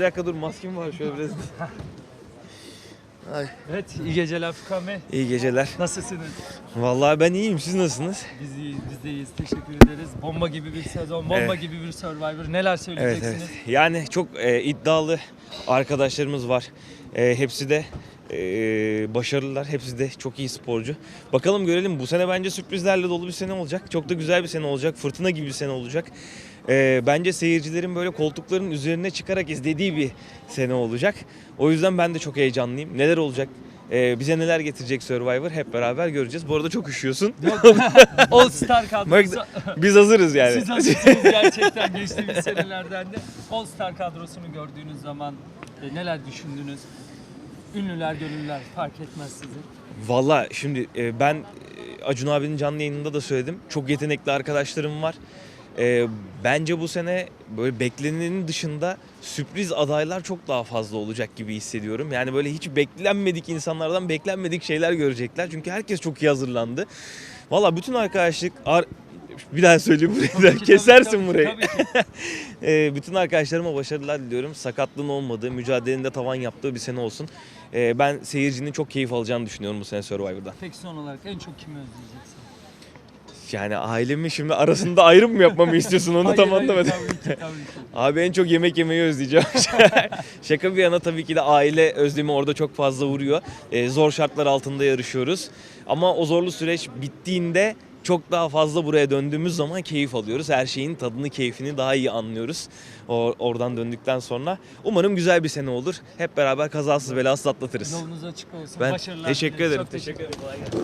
bir dakika dur maskem var şöyle biraz. Ay. Evet, iyi geceler Furkan Bey. İyi geceler. Nasılsınız? Vallahi ben iyiyim. Siz nasılsınız? Biz iyiyiz, biz de iyiyiz. Teşekkür ederiz. Bomba gibi bir sezon, bomba Evet. gibi bir Survivor. Neler Evet söyleyeceksiniz? evet. Yani çok e, iddialı arkadaşlarımız var. E, hepsi de e, başarılılar. Hepsi de çok iyi sporcu. Bakalım görelim. Bu sene bence sürprizlerle dolu bir sene olacak. Çok da güzel bir sene olacak. Fırtına gibi bir sene olacak. E, bence seyircilerin böyle koltukların üzerine çıkarak izlediği bir sene olacak. O yüzden ben de çok heyecanlıyım. Neler olacak? E, bize neler getirecek Survivor hep beraber göreceğiz. Bu arada çok üşüyorsun. Yok, All Star kadrosu. Biz hazırız yani. Siz hazırsınız gerçekten geçtiğimiz senelerden de. All Star kadrosunu gördüğünüz zaman e, neler düşündünüz? Ünlüler, gönüllüler fark etmez sizi. Valla şimdi e, ben e, Acun abinin canlı yayınında da söyledim. Çok yetenekli arkadaşlarım var. E, bence bu sene böyle beklenenin dışında sürpriz adaylar çok daha fazla olacak gibi hissediyorum. Yani böyle hiç beklenmedik insanlardan beklenmedik şeyler görecekler. Çünkü herkes çok iyi hazırlandı. Valla bütün arkadaşlık... ar- bir daha söyleyeyim burayı da. Kesersin tabii burayı. Tabii ki. E, bütün arkadaşlarıma başarılar diliyorum. Sakatlığın olmadığı, mücadelenin tavan yaptığı bir sene olsun. E, ben seyircinin çok keyif alacağını düşünüyorum bu sene Survivor'dan. Peki son olarak en çok kimi özleyeceksin? Yani ailemi şimdi arasında ayrım mı yapmamı istiyorsun onu Hayır, tam hayır, anlamadım. Tabii ki, tabii ki. Abi en çok yemek yemeyi özleyeceğim. Şaka bir yana tabii ki de aile özlemi orada çok fazla vuruyor. Ee, zor şartlar altında yarışıyoruz. Ama o zorlu süreç bittiğinde çok daha fazla buraya döndüğümüz zaman keyif alıyoruz. Her şeyin tadını, keyfini daha iyi anlıyoruz. O, oradan döndükten sonra. Umarım güzel bir sene olur. Hep beraber kazasız belasız atlatırız. Yolunuz açık olsun. Ben Başarılar teşekkür dileriz. ederim. Çok Teşekkür ederim. Kolay gelsin.